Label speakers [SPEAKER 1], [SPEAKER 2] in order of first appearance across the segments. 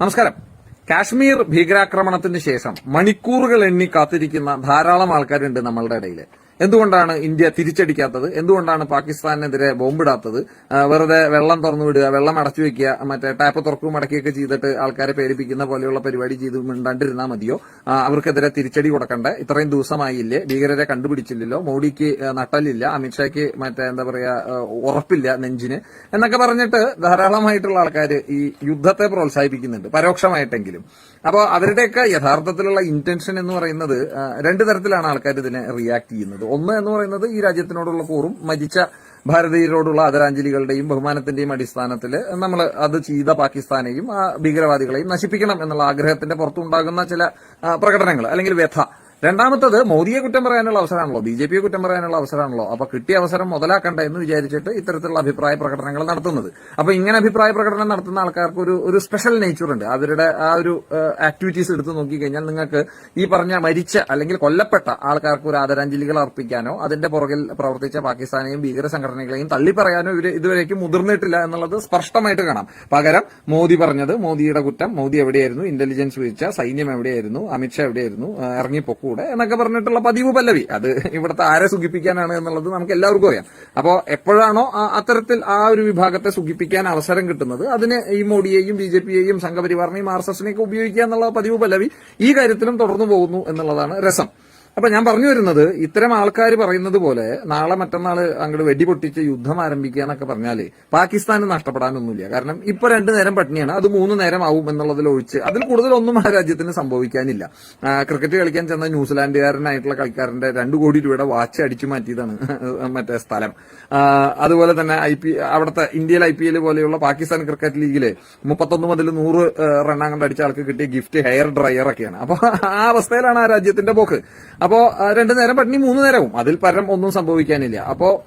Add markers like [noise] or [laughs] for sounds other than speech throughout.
[SPEAKER 1] നമസ്കാരം. കാശ്മീർ ഭീകരാക്രമണത്തിന് ശേഷം മണിക്കൂറുകൾ എണ്ണി കാത്തിരിക്കുന്ന ധാരാളം ആൾക്കാരുണ്ട് നമ്മളുടെ ഇടയിൽ എന്തുകൊണ്ടാണ് ഇന്ത്യ തിരിച്ചടിക്കാത്തത്? എന്തുകൊണ്ടാണ് പാകിസ്ഥാനെതിരെ ബോംബിടാത്തത്? വെറുതെ വെള്ളം തുറന്നു വിടുക വെള്ളം അടച്ചു വെക്കുക മറ്റേ ടാപ്പ് തുറക്കും അടക്കുകയൊക്കെ ചെയ്തിട്ട് ആൾക്കാരെ പേരിപ്പിക്കുന്ന പോലെയുള്ള പരിപാടി ചെയ്ത് മിണ്ടാണ്ടിരുന്നാൽ മതിയോ? അവർക്കെതിരെ തിരിച്ചടി കൊടുക്കണ്ടേ? ഇത്രയും ദിവസമായില്ലേ? ഭീകരരെ കണ്ടുപിടിച്ചില്ലല്ലോ? മോഡിക്ക് നട്ടലില്ല. അമിത്ഷായ്ക്ക് മറ്റേ എന്താ പറയാ ഉറപ്പില്ല നെഞ്ചിന്. എന്നൊക്കെ പറഞ്ഞിട്ട് ധാരാളമായിട്ടുള്ള ആൾക്കാർ ഈ യുദ്ധത്തെ പ്രോത്സാഹിപ്പിക്കുന്നുണ്ട് പരോക്ഷമായിട്ടെങ്കിലും. അപ്പോൾ അവരുടെയൊക്കെ യഥാർത്ഥത്തിലുള്ള ഇന്റൻഷൻ എന്ന് പറയുന്നത് രണ്ട് തരത്തിലാണ് ആൾക്കാർ ഇതിനെ റിയാക്ട് ചെയ്യുന്നത്. ഒന്ന് എന്ന് പറയുന്നത് ഈ രാജ്യത്തിനോടുള്ള കൂറും മരിച്ച ഭാരതീയരോടുള്ള ആദരാഞ്ജലികളുടെയും ബഹുമാനത്തിന്റെയും അടിസ്ഥാനത്തിൽ നമ്മൾ അത് ചെയ്ത പാകിസ്ഥാനെയും ആ ഭീകരവാദികളെയും നശിപ്പിക്കണം എന്നുള്ള ആഗ്രഹത്തിന്റെ പുറത്തുണ്ടാകുന്ന ചില പ്രകടനങ്ങൾ അല്ലെങ്കിൽ വ്യഥ. രണ്ടാമത്തത് മോദിയെ കുറ്റം പറയാനുള്ള അവസരമാണല്ലോ ബി ജെ പിയെ കുറ്റം പറയാനുള്ള അവസരമാണല്ലോ. അപ്പൊ കിട്ടിയ അവസരം മുതലാക്കണ്ട എന്ന് വിചാരിച്ചിട്ട് ഇത്തരത്തിലുള്ള അഭിപ്രായ പ്രകടനങ്ങൾ നടത്തുന്നത്. അപ്പൊ ഇങ്ങനെ അഭിപ്രായ പ്രകടനം നടത്തുന്ന ആൾക്കാർക്ക് ഒരു ഒരു സ്പെഷ്യൽ നേച്ചർ ഉണ്ട്. അവരുടെ ആ ഒരു ആക്ടിവിറ്റീസ് എടുത്തു നോക്കിക്കഴിഞ്ഞാൽ നിങ്ങൾക്ക് ഈ പറഞ്ഞ മരിച്ച അല്ലെങ്കിൽ കൊല്ലപ്പെട്ട ആൾക്കാർക്ക് ഒരു ആദരാഞ്ജലികൾ അർപ്പിക്കാനോ അതിന്റെ പുറകിൽ പ്രവർത്തിച്ച പാകിസ്ഥാനെയും ഭീകര സംഘടനകളെയും തള്ളിപ്പറയാനോ ഇവർ ഇതുവരേക്കും മുതിർന്നിട്ടില്ല എന്നുള്ളത് സ്പഷ്ടമായിട്ട് കാണാം. പകരം മോദി പറഞ്ഞത് മോദിയുടെ കുറ്റം മോദി എവിടെയായിരുന്നു ഇന്റലിജൻസ് വീഴ്ച സൈന്യം എവിടെയായിരുന്നു അമിത്ഷാ എവിടെയായിരുന്നു ആ, ഇറങ്ങിപ്പൊക്കൂടെ എന്നൊക്കെ പറഞ്ഞിട്ടുള്ള പതിവ് പല്ലവി. അത് ഇവിടുത്തെ ആരെ സുഖിപ്പിക്കാനാണ് എന്നുള്ളത് നമുക്ക് എല്ലാവർക്കും അറിയാം. അപ്പോൾ എപ്പോഴാണോ അത്തരത്തിൽ ആ ഒരു വിഭാഗത്തെ സുഖിപ്പിക്കാൻ അവസരം കിട്ടുന്നത് അതിന് ഈ മോഡിയെയും ബി ജെ പിയെയും സംഘപരിവാറിനെയും ആർ എസ് എസിനെയൊക്കെ ഉപയോഗിക്കുക എന്നുള്ള പതിവ് പല്ലവി ഈ കാര്യത്തിലും തുടർന്നു പോകുന്നു എന്നുള്ളതാണ് രസം. അപ്പൊ ഞാൻ പറഞ്ഞു വരുന്നത് ഇത്തരം ആൾക്കാർ പറയുന്നത് പോലെ നാളെ മറ്റന്നാൾ അങ്ങോട്ട് വെടിപൊട്ടിച്ച് യുദ്ധം ആരംഭിക്കുക എന്നൊക്കെ പറഞ്ഞാൽ പാകിസ്ഥാന് നഷ്ടപ്പെടാനൊന്നുമില്ല. കാരണം ഇപ്പൊ രണ്ടു നേരം പട്ടിണിയാണ്. അത് മൂന്ന് നേരം ആവും എന്നുള്ളതിൽ ഒഴിച്ച് അതിൽ കൂടുതലൊന്നും ആ രാജ്യത്തിന് സംഭവിക്കാനില്ല. ക്രിക്കറ്റ് കളിക്കാൻ ചെന്ന ന്യൂസിലാൻഡുകാരനായിട്ടുള്ള കളിക്കാരന്റെ രണ്ടു കോടി രൂപയുടെ വാച്ച് അടിച്ചു മാറ്റിയതാണ് [laughs] മറ്റേ സ്ഥലം. അതുപോലെ തന്നെ ഐ പി അവിടുത്തെ ഇന്ത്യയിൽ ഐ പി എൽ പോലെയുള്ള പാകിസ്ഥാൻ ക്രിക്കറ്റ് ലീഗിൽ മുപ്പത്തൊന്ന് മുതൽ നൂറ് റണ്ണാൻ കണ്ട് അടിച്ച ആൾക്ക് കിട്ടിയ ഗിഫ്റ്റ് ഹെയർ ഡ്രയർ ഒക്കെയാണ് അപ്പൊ ആ അവസ്ഥയിലാണ് ആ രാജ്യത്തിന്റെ പോക്ക്. അപ്പോ ആ, രണ്ടു നേരം പട്ടിണി മൂന്ന് നേരവും. അതിൽ പരം ഒന്നും സംഭവിക്കാനില്ല. അപ്പോ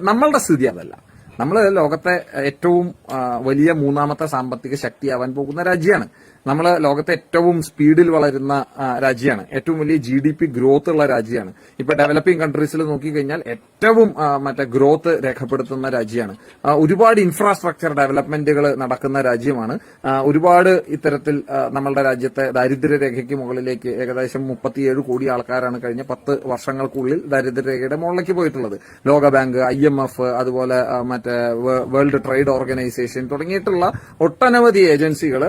[SPEAKER 1] നമ്മളുടെ സ്ഥിതി അതല്ല. നമ്മൾ ലോകത്തെ ഏറ്റവും വലിയ മൂന്നാമത്തെ സാമ്പത്തിക ശക്തിയാവാൻ പോകുന്ന രാജ്യമാണ് നമ്മൾ ലോകത്തെ ഏറ്റവും സ്പീഡിൽ വളരുന്ന രാജ്യമാണ് ഏറ്റവും വലിയ ജി ഡി പി ഗ്രോത്ത് ഉള്ള രാജ്യമാണ് ഇപ്പൊ ഡെവലപ്പിംഗ് കൺട്രീസിൽ നോക്കിക്കഴിഞ്ഞാൽ ഏറ്റവും മറ്റേ ഗ്രോത്ത് രേഖപ്പെടുത്തുന്ന രാജ്യമാണ് ഒരുപാട് ഇൻഫ്രാസ്ട്രക്ചർ ഡെവലപ്മെന്റുകൾ നടക്കുന്ന രാജ്യമാണ്. ഒരുപാട് ഇത്തരത്തിൽ നമ്മളുടെ രാജ്യത്തെ ദാരിദ്ര്യരേഖയ്ക്ക് മുകളിലേക്ക് ഏകദേശം മുപ്പത്തിയേഴ് കോടി ആൾക്കാരാണ് കഴിഞ്ഞ പത്ത് വർഷങ്ങൾക്കുള്ളിൽ ദാരിദ്ര്യരേഖയുടെ മുകളിലേക്ക് പോയിട്ടുള്ളത്. ലോകബാങ്ക് ഐ എം എഫ് അതുപോലെ മറ്റേ വേൾഡ് ട്രേഡ് ഓർഗനൈസേഷൻ തുടങ്ങിയിട്ടുള്ള ഒട്ടനവധി ഏജൻസികൾ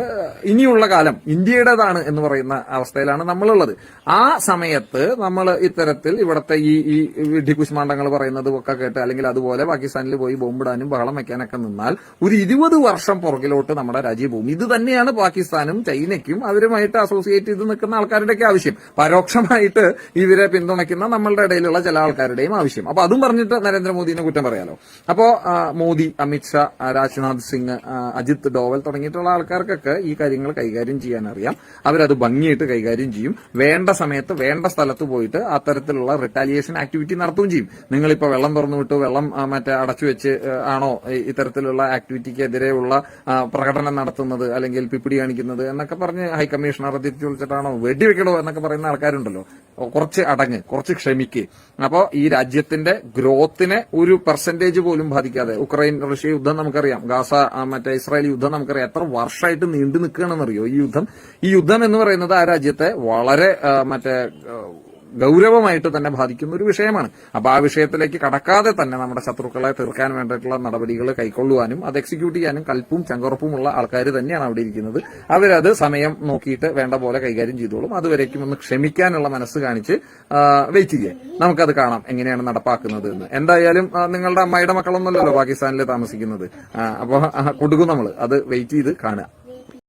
[SPEAKER 1] ഇനിയുള്ള കാലം ഇന്ത്യയുടേതാണ് എന്ന് പറയുന്ന അവസ്ഥയിലാണ് നമ്മളുള്ളത്. ആ സമയത്ത് നമ്മൾ ഇത്തരത്തിൽ ഇവിടുത്തെ ഈ ഈ വിഡ്ഢിക്കുശ്മാണ്ടങ്ങൾ പറയുന്നത് ഒക്കെ കേട്ട് അല്ലെങ്കിൽ അതുപോലെ പാകിസ്ഥാനിൽ പോയി ബോംബിടാനും ബഹളം വെക്കാനൊക്കെ നിന്നാൽ ഒരു ഇരുപത് വർഷം പുറകിലോട്ട് നമ്മുടെ രാജ്യം പോകും. ഇത് തന്നെയാണ് പാകിസ്ഥാനും ചൈനയ്ക്കും അവരുമായിട്ട് അസോസിയേറ്റ് ചെയ്ത് നിൽക്കുന്ന ആൾക്കാരുടെയൊക്കെ ആവശ്യം. പരോക്ഷമായിട്ട് ഇവരെ പിന്തുണയ്ക്കുന്ന നമ്മളുടെ ഇടയിലുള്ള ചില ആൾക്കാരുടെയും ആവശ്യം. അപ്പൊ അതും പറഞ്ഞിട്ട് നരേന്ദ്രമോദിനെ കുറ്റം പറയാലോ? അപ്പോ മോദി അമിത്ഷാ രാജ്നാഥ് സിംഗ് അജിത് ഡോവൽ തുടങ്ങിയിട്ടുള്ള ആൾക്കാർക്കൊക്കെ ഈ കാര്യങ്ങൾ കൈകാര്യം ചെയ്യാൻ അറിയാം അവരത് ഭംഗിയായിട്ട് കൈകാര്യം ചെയ്യും. വേണ്ട സമയത്ത് വേണ്ട സ്ഥലത്ത് പോയിട്ട് അത്തരത്തിലുള്ള റിട്ടാലിയേഷൻ ആക്ടിവിറ്റി നടത്തുകയും ചെയ്യും. നിങ്ങളിപ്പോൾ വെള്ളം തുറന്നു വിട്ടു വെള്ളം മറ്റേ അടച്ചു വെച്ച് ആണോ ഇത്തരത്തിലുള്ള ആക്ടിവിറ്റിക്കെതിരെയുള്ള പ്രകടനം നടത്തുന്നത് അല്ലെങ്കിൽ പിപ്പിടി കാണിക്കുന്നത് എന്നൊക്കെ പറഞ്ഞ് ഹൈക്കമ്മീഷണർ തിരിച്ചു വിളിച്ചിട്ടാണോ വെടിവെക്കണോ എന്നൊക്കെ പറയുന്ന ആൾക്കാരുണ്ടല്ലോ. കുറച്ച് അടങ്ങ് കുറച്ച് ക്ഷമിക്ക്. അപ്പോൾ ഈ രാജ്യത്തിന്റെ ഗ്രോത്തിനെ ഒരു പെർസെന്റേജ് പോലും ബാധിക്കാതെ ഉക്രൈൻ റഷ്യ യുദ്ധം നമുക്കറിയാം. ഗാസ മറ്റേ ഇസ്രായേൽ യുദ്ധം നമുക്കറിയാം. എത്ര വർഷമായിട്ട് നീണ്ടു നിൽക്കുകയാണെന്നറിയോ. ഈ യുദ്ധം. ഈ യുദ്ധം എന്ന് പറയുന്നത് ആ രാജ്യത്തെ വളരെ മറ്റേ ഗൗരവമായിട്ട് തന്നെ ബാധിക്കുന്ന ഒരു വിഷയമാണ്. അപ്പൊ ആ വിഷയത്തിലേക്ക് കടക്കാതെ തന്നെ നമ്മുടെ ശത്രുക്കളെ തീർക്കാൻ വേണ്ടിയിട്ടുള്ള നടപടികൾ കൈക്കൊള്ളുവാനും അത് എക്സിക്യൂട്ട് ചെയ്യാനും കൽപ്പും ചങ്കുറപ്പുമുള്ള ആൾക്കാർ തന്നെയാണ് അവിടെ ഇരിക്കുന്നത്. അവരത് സമയം നോക്കിയിട്ട് വേണ്ട പോലെ കൈകാര്യം ചെയ്തോളും. അതുവരേക്കും ഒന്ന് ക്ഷമിക്കാനുള്ള മനസ്സ് കാണിച്ച് വെയിറ്റ് ചെയ്യേ നമുക്കത് കാണാം എങ്ങനെയാണ് നടപ്പാക്കുന്നത് എന്ന്. എന്തായാലും നിങ്ങളുടെ അമ്മയുടെ മക്കളൊന്നുമല്ലല്ലോ പാകിസ്ഥാനിൽ താമസിക്കുന്നത്. അപ്പോൾ കൊടുക്കും നമ്മൾ അത് വെയിറ്റ് ചെയ്ത് കാണുക.